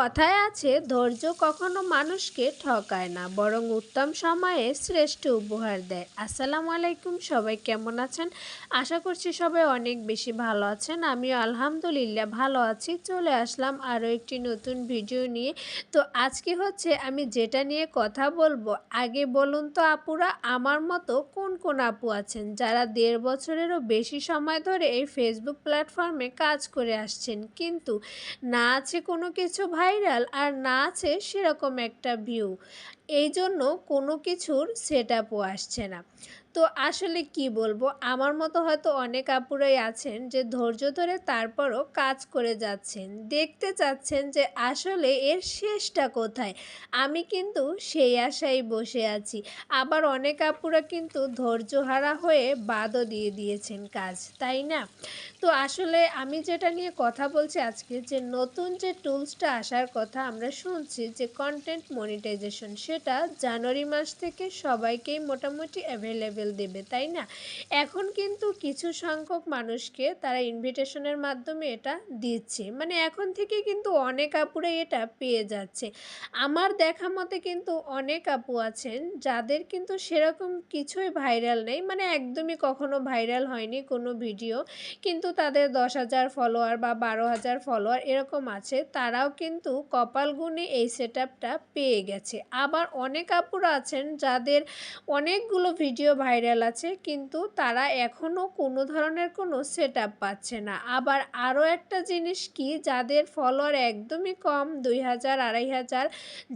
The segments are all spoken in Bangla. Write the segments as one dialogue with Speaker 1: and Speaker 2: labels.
Speaker 1: কথায় আছে, ধৈর্য কখনো মানুষকে ঠকায় না, বরং উত্তম সময়ে শ্রেষ্ঠ উপহার দেয়। আসসালামু আলাইকুম, সবাই কেমন আছেন? আশা করছি সবাই অনেক বেশি ভালো আছেন। আমিও আলহামদুলিল্লাহ ভালো আছি। চলে আসলাম আরও একটি নতুন ভিডিও নিয়ে। তো আজকে হচ্ছে আমি যেটা নিয়ে কথা বলব, আগে বলুন তো আপুরা, আমার মতো কোন কোন আপু আছেন? যারা দেড় বছরেরও বেশি সময় ধরে এই ফেসবুক প্ল্যাটফর্মে কাজ করে আসছেন। কিন্তু না আছে কোনো কিছু ভাইরাল আর না আছে সেরকম একটা ভিউ এই জন্য কোনো কিছুর সেট আপও আসছে না। তো আসলে কি বলব? আমার মতো হয়তো অনেক আপুরাই আছেন যে ধৈর্য ধরে তারপরও কাজ করে যাচ্ছেন। দেখতে চাচ্ছেন যে আসলে এর শেষটা কোথায়? আমি কিন্তু সেই আশায় বসে আছি। আবার অনেক আপুরা কিন্তু ধৈর্যহারা হয়ে বাদও দিয়ে দিয়েছেন কাজ, তাই না? তো আসলে আমি যেটা নিয়ে কথা বলছি আজকে যে নতুন যে টুলসটা আসার কথা আমরা শুনছি যে কন্টেন্ট মনিটাইজেশন সেটা জানুয়ারি মাস থেকে সবাইকেই মোটামুটি অ্যাভেলেবেল দেবে, তাই না? এখন কিন্তু কিছু সংখ্যক মানুষকে তারা ইনভিটেশনের মাধ্যমে এটা দিচ্ছে। মানে এখন থেকে কিন্তু অনেক আপুরা এটা পেয়ে যাচ্ছে। আমার দেখা মতে কিন্তু অনেক আপু আছেন যাদের কিন্তু সেরকম কিছুই ভাইরাল নেই। মানে একদমই কখনো ভাইরাল হয়নি কোনো ভিডিও কিন্তু তাদের দশ হাজার ফলোয়ার বা বারো হাজার ফলোয়ার এরকম আছে। তারাও কিন্তু কপাল গুণে এই সেট পেয়ে গেছে। আবার অনেক আপুরা আছেন যাদের অনেকগুলো ভিডিও ভাইরাল আছে, কিন্তু তারা এখনও কোনো ধরনের কোনো সেট পাচ্ছে না। আবার আরও একটা জিনিস কি, যাদের ফলোয়ার একদমই কম, দুই হাজার, আড়াই হাজার,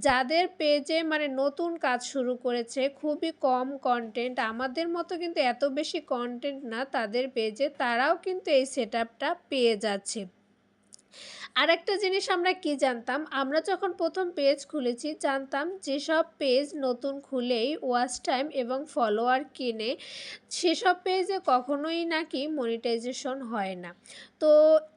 Speaker 1: যাদের পেজে মানে নতুন কাজ শুরু করেছে, খুবই কম কন্টেন্ট আমাদের মতো কিন্তু এত বেশি কন্টেন্ট না তাদের পেজে, তারাও কিন্তু এই সেট পেয়ে যাচ্ছে। আর একটা জিনিস আমরা কি জানতাম? আমরা যখন প্রথম পেজ খুলেছি, জানতাম যেসব পেজ নতুন খুলেই ওয়াচ টাইম এবং ফলোয়ার কিনে, সেসব পেজে কখনোই নাকি মনিটাইজেশন হয় না। তো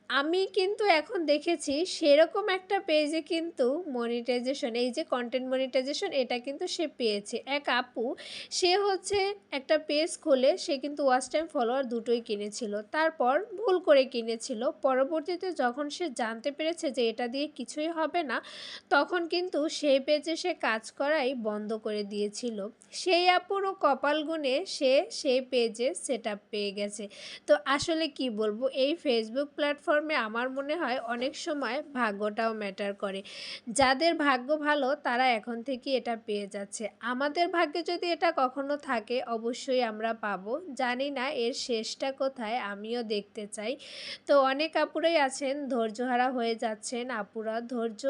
Speaker 1: আমি কিন্তু এখন দেখেছি সেরকম একটা পেজে কিন্তু মনিটাইজেশন এই যে কন্টেন্ট মনিটাইজেশন এটা কিন্তু সে পেয়েছে। এক আপু, সে হচ্ছে একটা পেজ খুলে, সে কিন্তু ওয়াচ টাইম ফলোয়ার দুটোই কিনেছিল। তারপর ভুল করে কিনেছিল। পরবর্তীতে যখন সে জানতে পেরেছে যে এটা দিয়ে কিছুই হবে না, তখন কিন্তু সেই পেজে সে কাজ করাই বন্ধ করে দিয়েছিল। সেই আপুরও কপাল গুনে সে সেই পেজে সেট পেয়ে গেছে। তো আসলে কি বলব, এই ফেসবুক প্ল্যাটফর্মে আমার মনে হয় অনেক সময় ভাগ্যটাও ম্যাটার করে। যাদের ভাগ্য ভালো, তারা এখন থেকে এটা পেয়ে যাচ্ছে। আমাদের ভাগ্যে যদি এটা কখনো থাকে, অবশ্যই আমরা পাবো। জানি না এর শেষটা কোথায়, আমিও দেখতে চাই। তো অনেক আপুরাই আছেন ধৈর্যহারা হয়ে যাচ্ছেন। আপুরা ধৈর্য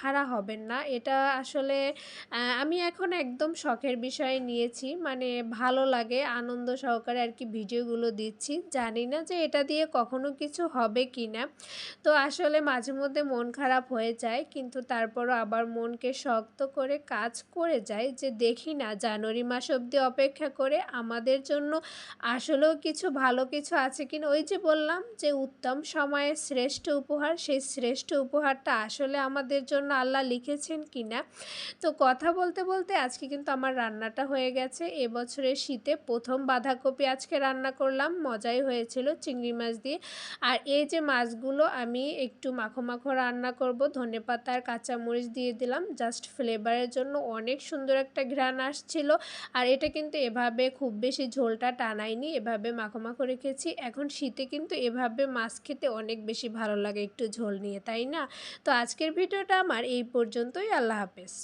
Speaker 1: হারা হবেন না। এটা আসলে আমি এখন একদম শখের বিষয় নিয়েছি। মানে ভালো লাগে, আনন্দ সহকারে আর কি ভিডিওগুলো দিচ্ছি। জানি না যে এটা দিয়ে কখনো কিছু হবে কি না? তো আসলে মাঝে মধ্যে মন খারাপ হয়ে যায়, কিন্তু তারপরও আবার মনকে শক্ত করে কাজ করে যায় যে দেখি না, জানুয়ারি মাস অবধি অপেক্ষা করে আমাদের জন্য আসলেও কিছু ভালো কিছু আছে কিনা ওই যে বললাম যে উত্তম সময়ে শ্রেষ্ঠ উপহার, সেই শ্রেষ্ঠ উপহারটা আসলে আমাদের জন্য আল্লাহ লিখেছেন কি না? তো কথা বলতে বলতে আজকে কিন্তু আমার রান্নাটা হয়ে গেছে। এবছরের শীতে প্রথম বাঁধাকপি আজকে রান্না করলাম, মজাই হয়েছিল চিংড়ি মাছ দিয়ে। আর যে মাছগুলো আমি একটু মাখো মাখো রান্না করব, ধনে পাতা আর কাঁচামরিচ দিয়ে দিলাম জাস্ট ফ্লেভারের জন্য অনেক সুন্দর একটা ঘ্রাণ আসছিল। আর এটা কিন্তু এভাবে খুব বেশি ঝোলটা টানাইনি, এভাবে মাখো মাখো রেখেছি। এখন শীতে কিন্তু এভাবে মাছ খেতে অনেক বেশি ভালো লাগে একটু ঝোল নিয়ে, তাই না? তো আজকের ভিডিওটা আমার এই পর্যন্তই, আল্লাহ হাফেজ।